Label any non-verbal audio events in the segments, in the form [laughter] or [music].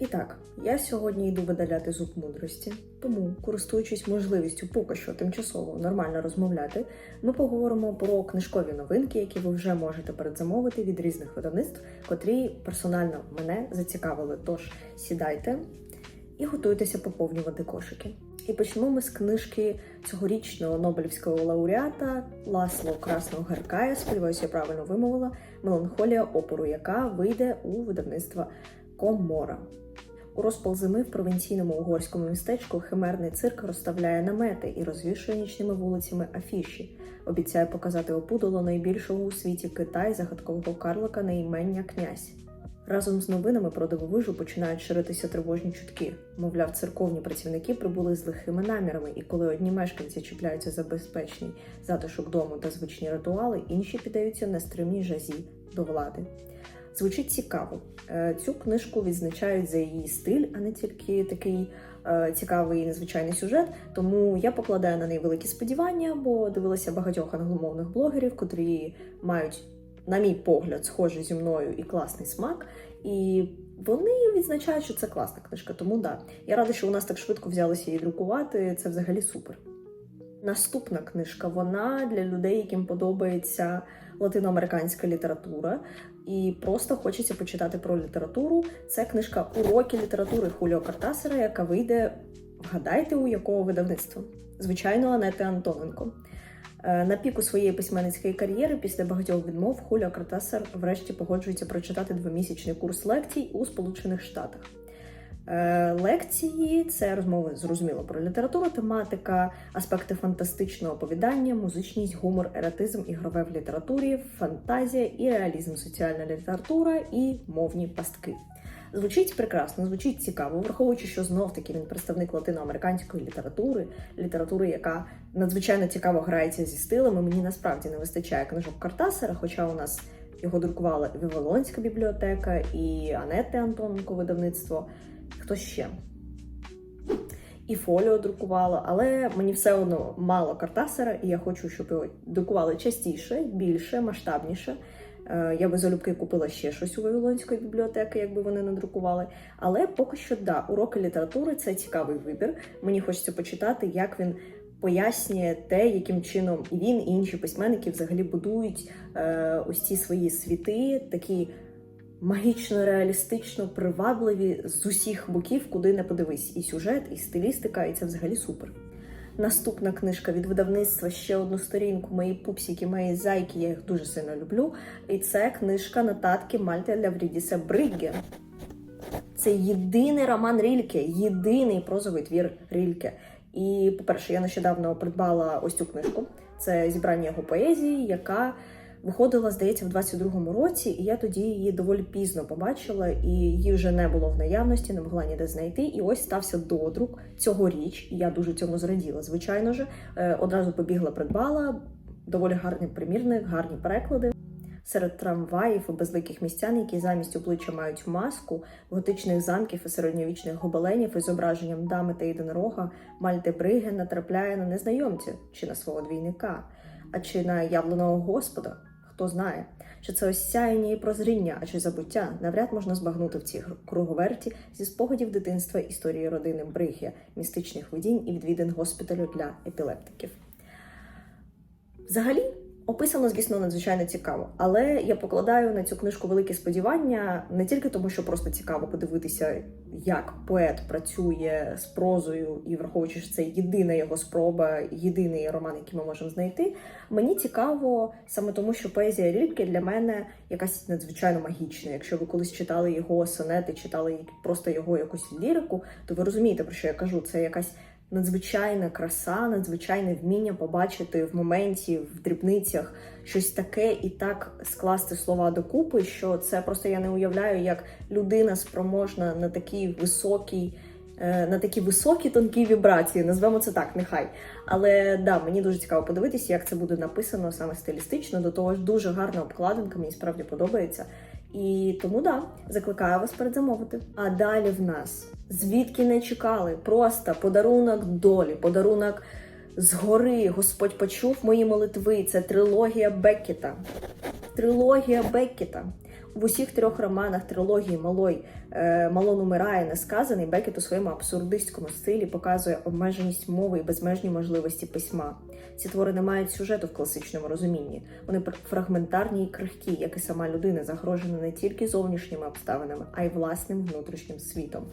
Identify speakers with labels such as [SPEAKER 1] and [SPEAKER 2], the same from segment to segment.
[SPEAKER 1] І так, я сьогодні йду видаляти зуб мудрості, тому, користуючись можливістю поки що тимчасово нормально розмовляти, ми поговоримо про книжкові новинки, які ви вже можете передзамовити від різних видавництв, котрі персонально мене зацікавили. Тож сідайте і готуйтеся поповнювати кошики. І почнемо ми з книжки цьогорічного Нобелівського лауреата Ласло Красного Геркая, сподіваюся, я правильно вимовила, Меланхолія опору, яка вийде у видавництва Комора. У розпал зими в провінційному угорському містечку химерний цирк розставляє намети і розвішує нічними вулицями афіші. Обіцяє показати опудало найбільшого у світі Китай загадкового карлика на імення князь. Разом з новинами про дивовижу починають ширитися тривожні чутки. Мовляв, церковні працівники прибули з лихими намірами, і коли одні мешканці чіпляються за безпечний затишок дому та звичні ритуали, інші піддаються нестримній жазі до влади. Звучить цікаво. Е, Цю книжку відзначають за її стиль, а не тільки такий е, цікавий і незвичайний сюжет. Тому я покладаю на неї великі сподівання, бо дивилася багатьох англомовних блогерів, котрі мають, на мій погляд, схожий зі мною і класний смак. І вони відзначають, що це класна книжка. Тому да, я рада, що у нас так швидко взялися її друкувати. Це взагалі супер. Наступна книжка вона для людей, яким подобається латиноамериканська література, і просто хочеться почитати про літературу. Це книжка Уроки літератури Хуліо Картасера, яка вийде, вгадайте, у якого видавництва? Звичайно, Анети Антоненко. Е, На піку своєї письменницької кар'єри після багатьох відмов Хуліо Картасер врешті погоджується прочитати двомісячний курс лекцій у Сполучених Штатах. Е, Лекції це розмови зрозуміло про літературу, тематика, аспекти фантастичного оповідання, музичність, гумор, ератизм, ігрове в літературі, фантазія і реалізм, соціальна література і мовні пастки. Звучить прекрасно, звучить цікаво, враховуючи, що знов таки він представник латиноамериканської літератури, літератури, яка надзвичайно цікаво грається зі стилами. Мені насправді не вистачає книжок Картасера, хоча у нас його друкувала Вавилонська бібліотека і Анетти Антоненко видавництво. Хто ще? І фоліо друкувала, але мені все одно мало Картасера, і я хочу, щоб його друкували частіше, більше, масштабніше. Е, Я би залюбки купила ще щось у Вавилонської бібліотеки, якби вони не друкували. Але поки що, да, уроки літератури це цікавий вибір. Мені хочеться почитати, як він пояснює те, яким чином і він, і інші письменники взагалі будують е, ось ці свої світи, такі магічно, реалістично привабливі з усіх боків, куди не подивись. І сюжет, і стилістика, і це взагалі супер. Наступна книжка від видавництва ще одну сторінку. Мої пупсики, мої зайки, я їх дуже сильно люблю. І це книжка нотатки Мальта Лаврідіса Бригге. Це єдиний роман Рільке, єдиний прозовий твір Рільке. І, по-перше, я нещодавно придбала ось цю книжку. Це зібрання його поезії, яка виходила, здається, в 22-му році, і я тоді її доволі пізно побачила, і її вже не було в наявності, не могла ніде знайти. І ось стався додрук цьогоріч. І я дуже цьому зраділа. Звичайно ж, Е, одразу побігла, придбала. Доволі гарний примірник, гарні переклади. Серед трамваїв і безликих містян, які замість обличчя мають маску, готичних замків і середньовічних гобеленів із зображенням дами та єдинорога, Мальте Бриге натрапляє на незнайомця чи на свого двійника, а чи на явленого господа. Хто знає, чи це осяяння і прозріння, а чи забуття навряд можна збагнути в цій круговерті зі спогадів дитинства історії родини Бригія, містичних видінь і відвідин госпіталю для епілептиків. Взагалі, описано, звісно, надзвичайно цікаво, але я покладаю на цю книжку великі сподівання не тільки тому, що просто цікаво подивитися, як поет працює з прозою, і враховуючи, що це єдина його спроба, єдиний роман, який ми можемо знайти. Мені цікаво саме тому, що поезія Рільке для мене якась надзвичайно магічна. Якщо ви колись читали його сонети, читали просто його якусь лірику, то ви розумієте, про що я кажу. Це якась надзвичайна краса, надзвичайне вміння побачити в моменті, в дрібницях щось таке і так скласти слова докупи, що це просто я не уявляю, як людина спроможна на такій високій. е, На такі високі тонкі вібрації, назвемо це так, нехай. Але да, мені дуже цікаво подивитися, як це буде написано саме стилістично. До того ж, дуже гарна обкладинка, мені справді подобається. І тому да, закликаю вас передзамовити. А далі в нас звідки не чекали, просто подарунок долі, подарунок згори. Господь почув мої молитви. Це трилогія Беккета. Трилогія Беккета. В усіх трьох романах трилогії Малой е, умирає несказаний Бекет у своєму абсурдистському стилі показує обмеженість мови і безмежні можливості письма. Ці твори не мають сюжету в класичному розумінні. Вони фрагментарні і крихкі, як і сама людина, загрожена не тільки зовнішніми обставинами, а й власним внутрішнім світом.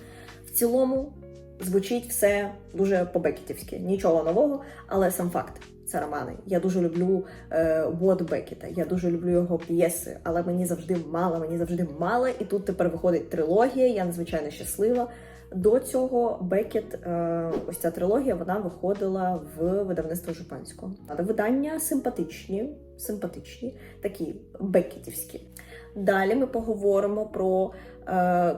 [SPEAKER 1] В цілому звучить все дуже по-бекетівськи, нічого нового, але сам факт. Це романи. Я дуже люблю е, Вод Бекета, я дуже люблю його п'єси, але мені завжди мало, мені завжди мало. І тут тепер виходить трилогія. Я надзвичайно щаслива. До цього Бекет, е, ось ця трилогія, вона виходила в видавництво Жупанського. Але видання симпатичні, симпатичні, такі бекетівські. Далі ми поговоримо про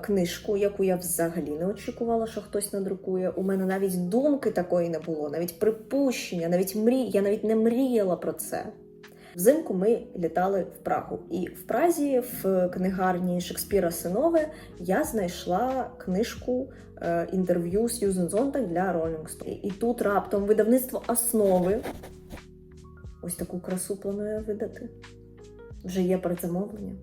[SPEAKER 1] книжку, яку я взагалі не очікувала, що хтось надрукує. У мене навіть думки такої не було, навіть припущення, навіть мрій. Я навіть не мріяла про це. Взимку ми літали в Прагу, і в Празі, в книгарні Шекспіра Синове, я знайшла книжку е, інтерв'ю Сьюзен Зонтак для Stone. І тут раптом видавництво основи. Ось таку красу планує видати. Вже є передзамовлення.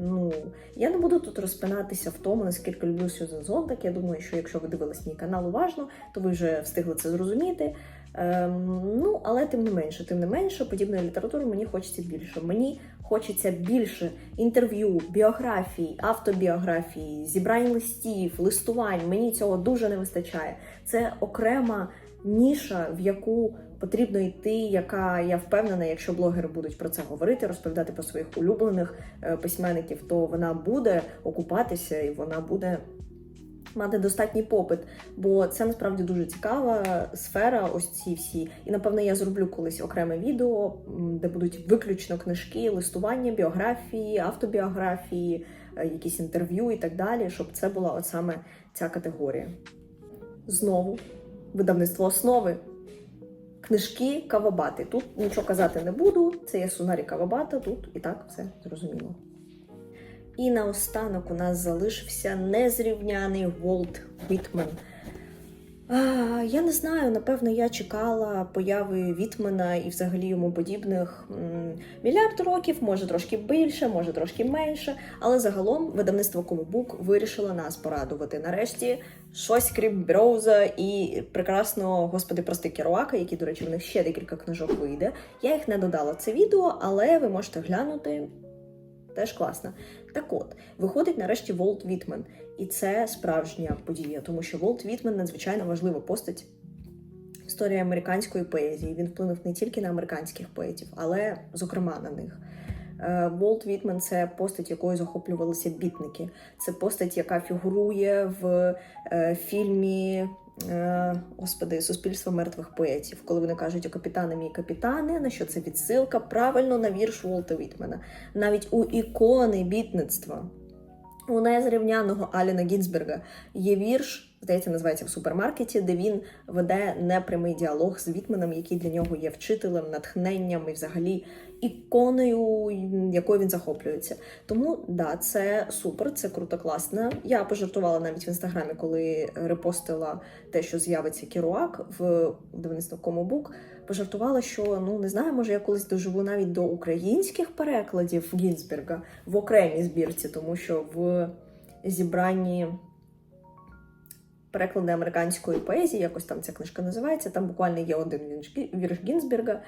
[SPEAKER 1] Ну, я не буду тут розпинатися в тому, наскільки люблю Сюзен Зонтак. Я думаю, що якщо ви дивились мій канал уважно, то ви вже встигли це зрозуміти. Ем, ну, але тим не менше, тим не менше, подібної літератури мені хочеться більше. Мені хочеться більше інтерв'ю, біографій, автобіографій, зібрань листів, листувань. Мені цього дуже не вистачає. Це окрема ніша, в яку потрібно йти, яка я впевнена, якщо блогери будуть про це говорити, розповідати про своїх улюблених е, письменників, то вона буде окупатися і вона буде мати достатній попит. Бо це насправді дуже цікава сфера, ось ці всі. І напевно я зроблю колись окреме відео, де будуть виключно книжки, листування, біографії, автобіографії, е, якісь інтерв'ю і так далі, щоб це була от саме ця категорія. Знову видавництво основи. Книжки Кавабати. Тут нічого казати не буду. Це є Сунарі Кавабата, тут і так все зрозуміло. І наостанок у нас залишився незрівняний Волт Вітмен. Я не знаю, напевно, я чекала появи Вітмена і взагалі йому подібних мільярд років, може трошки більше, може трошки менше. Але загалом видавництво Комобук вирішило нас порадувати. Нарешті щось крім Броуза і прекрасного господи прости Керуака, які, до речі, в них ще декілька книжок вийде. Я їх не додала це відео, але ви можете глянути. Теж класно. Так от, виходить нарешті Волт Вітмен. І це справжня подія, тому що Волт Вітмен надзвичайно важлива постать історії американської поезії. Він вплинув не тільки на американських поетів, але зокрема на них. Е, Волт Вітмен це постать, якою захоплювалися бітники. Це постать, яка фігурує в е, фільмі. Е, Господи, суспільство мертвих поетів, коли вони кажуть о капітане мій капітане, на що це відсилка? Правильно на вірш Волта Вітмена. Навіть у ікони бітництва у незрівняного Аліна Гінзберга. Є вірш, здається, називається в супермаркеті, де він веде непрямий діалог з Вітменом, який для нього є вчителем, натхненням і взагалі іконою, якою він захоплюється. Тому да, це супер, це круто, класно. Я пожартувала навіть в інстаграмі, коли репостила те, що з'явиться Керуак в Комобук. Пожартувала, що ну не знаю, може я колись доживу навіть до українських перекладів Гінзберга в окремій збірці, тому що в зібранні переклади американської поезії, якось там ця книжка називається. Там буквально є один вірш Гі- Гінзберга.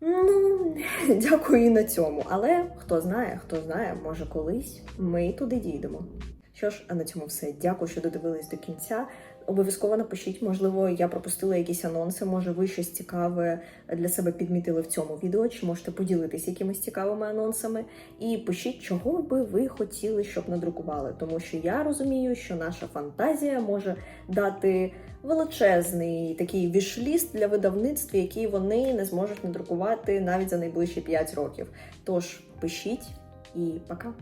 [SPEAKER 1] Ну, [laughs] дякую і на цьому. Але хто знає, хто знає, може колись ми туди дійдемо. Що ж, а на цьому все. Дякую, що додивились до кінця. Обов'язково напишіть, можливо, я пропустила якісь анонси, може ви щось цікаве для себе підмітили в цьому відео, чи можете поділитися якимись цікавими анонсами. І пишіть, чого би ви хотіли, щоб надрукували, тому що я розумію, що наша фантазія може дати величезний такий вішліст для видавництв, який вони не зможуть надрукувати навіть за найближчі 5 років. Тож пишіть і пока.